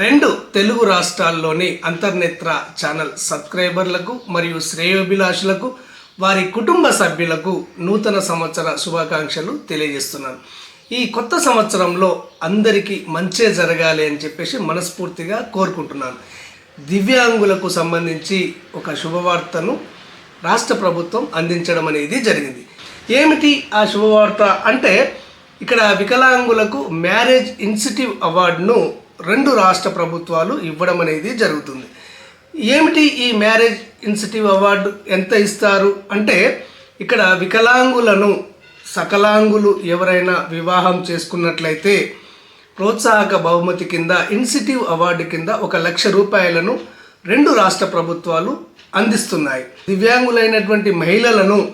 రెండు తెలుగు రాష్ట్రాల్లోని అంతర్నేత్ర ఛానల్ సబ్స్క్రైబర్లకు మరియు శ్రేయోభిలాషులకు వారి కుటుంబ సభ్యులకు నూతన సంవత్సర శుభాకాంక్షలు తెలియజేస్తున్నాను. ఈ కొత్త సంవత్సరంలో అందరికీ మంచే జరగాలి అని చెప్పేసి మనస్ఫూర్తిగా కోరుకుంటున్నాను. దివ్యాంగులకు సంబంధించి ఒక శుభవార్తను రాష్ట్ర ప్రభుత్వం అందించడం అనేది జరిగింది. ఏమిటి ఆ శుభవార్త అంటే ఇక్కడ వికలాంగులకు మ్యారేజ్ ఇన్సిటివ్ అవార్డును రెండు రాష్ట్ర ప్రభుత్వాలు ఇవ్వడం అనేది జరుగుతుంది. ఏమిటి ఈ మ్యారేజ్ ఇన్సిటివ్ అవార్డు ఎంత ఇస్తారు? అంటే ఇక్కడ వికలాంగులను సకలాంగులు ఎవరైనా వివాహం చేసుకున్నట్లయితే ప్రోత్సాహక బహుమతి కింద ఇన్సిటివ్ అవార్డు కింద ఒక లక్ష రూపాయలను రెండు రాష్ట్ర ప్రభుత్వాలు అందిస్తున్నాయి. దివ్యాంగులైనటువంటి మహిళలను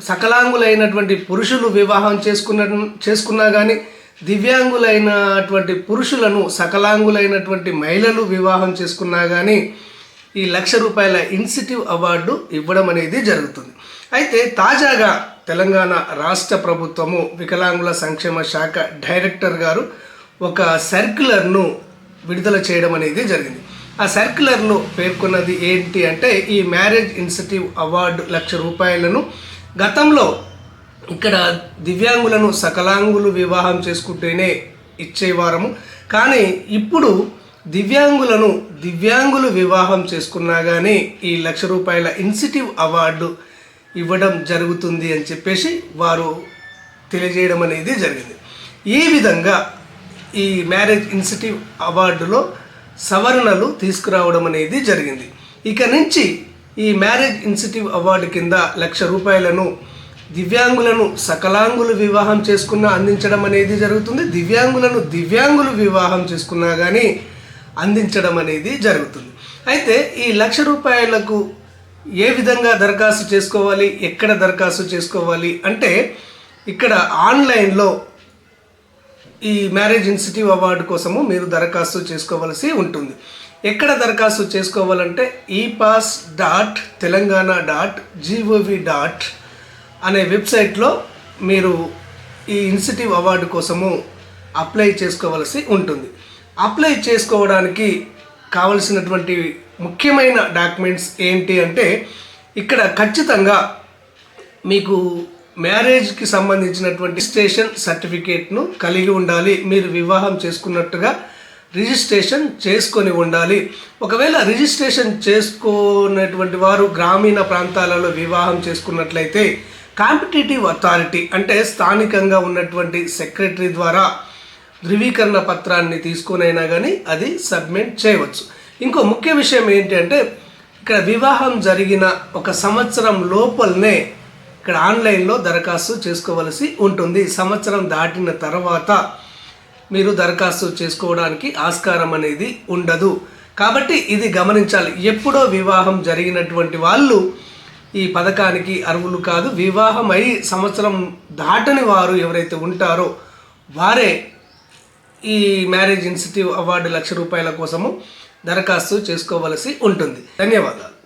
సకలాంగులైనటువంటి పురుషులు వివాహం చేసుకున్న చేసుకున్నా కానీ దివ్యాంగులైనటువంటి పురుషులను సకలాంగులైనటువంటి మహిళలు వివాహం చేసుకున్నా కానీ ఈ లక్ష రూపాయల ఇన్సిటివ్ అవార్డు ఇవ్వడం అనేది జరుగుతుంది. అయితే తాజాగా తెలంగాణ రాష్ట్ర ప్రభుత్వము వికలాంగుల సంక్షేమ శాఖ డైరెక్టర్ గారు ఒక సర్క్యులర్ను విడుదల చేయడం అనేది జరిగింది. ఆ సర్క్యులర్లో పేర్కొన్నది ఏంటి అంటే ఈ మ్యారేజ్ ఇన్సిటివ్ అవార్డు లక్ష రూపాయలను గతంలో ఇక్కడ దివ్యాంగులను సకలాంగులు వివాహం చేసుకుంటేనే ఇచ్చేవారము కానీ ఇప్పుడు దివ్యాంగులను దివ్యాంగులు వివాహం చేసుకున్నా కానీ ఈ లక్ష రూపాయల ఇన్సిటివ్ అవార్డు ఇవ్వడం జరుగుతుంది అని చెప్పేసి వారు తెలియజేయడం అనేది జరిగింది. ఈ విధంగా ఈ మ్యారేజ్ ఇన్సిటివ్ అవార్డులో సవరణలు తీసుకురావడం అనేది జరిగింది. ఇక నుంచి ఈ మ్యారేజ్ ఇన్సిటివ్ అవార్డు కింద లక్ష రూపాయలను దివ్యాంగులను సకలాంగులు వివాహం చేసుకున్న అందించడం అనేది జరుగుతుంది. దివ్యాంగులను దివ్యాంగులు వివాహం చేసుకున్నా కానీ అందించడం అనేది జరుగుతుంది. అయితే ఈ లక్ష రూపాయలకు ఏ విధంగా దరఖాస్తు చేసుకోవాలి? ఎక్కడ దరఖాస్తు చేసుకోవాలి? అంటే ఇక్కడ ఆన్లైన్లో ఈ మ్యారేజ్ ఇన్స్టిట్యూట్ అవార్డు కోసము మీరు దరఖాస్తు చేసుకోవలసి ఉంటుంది. ఎక్కడ దరఖాస్తు చేసుకోవాలంటే e pass dot Telangana dot GOV dot అనే వెబ్సైట్లో మీరు ఈ ఇన్సిటివ్ అవార్డు కోసము అప్లై చేసుకోవలసి ఉంటుంది. అప్లై చేసుకోవడానికి కావలసినటువంటి ముఖ్యమైన డాక్యుమెంట్స్ ఏంటి అంటే ఇక్కడ ఖచ్చితంగా మీకు మ్యారేజ్కి సంబంధించినటువంటి రిజిస్ట్రేషన్ సర్టిఫికేట్ను కలిగి ఉండాలి. మీరు వివాహం చేసుకున్నట్టుగా రిజిస్ట్రేషన్ చేసుకొని ఉండాలి. ఒకవేళ రిజిస్ట్రేషన్ చేసుకున్నటువంటి వారు గ్రామీణ ప్రాంతాలలో వివాహం చేసుకున్నట్లయితే కాంపిటేటివ్ అథారిటీ అంటే స్థానికంగా ఉన్నటువంటి సెక్రటరీ ద్వారా ధృవీకరణ పత్రాన్ని తీసుకునైనా కానీ అది సబ్మిట్ చేయవచ్చు. ఇంకో ముఖ్య విషయం ఏంటి అంటే ఇక్కడ వివాహం జరిగిన ఒక సంవత్సరం లోపలనే ఇక్కడ ఆన్లైన్లో దరఖాస్తు చేసుకోవలసి ఉంటుంది. సంవత్సరం దాటిన తర్వాత మీరు దరఖాస్తు చేసుకోవడానికి ఆస్కారం అనేది ఉండదు. కాబట్టి ఇది గమనించాలి. ఎప్పుడో వివాహం జరిగినటువంటి వాళ్ళు ఈ పథకానికి అర్హులు కాదు. వివాహం అయి సంవత్సరం దాటని వారు ఎవరైతే ఉంటారో వారే ఈ మ్యారేజ్ ఇన్స్టిట్యూట్ అవార్డు లక్ష రూపాయల కోసము దరఖాస్తు చేసుకోవలసి ఉంటుంది. ధన్యవాదాలు.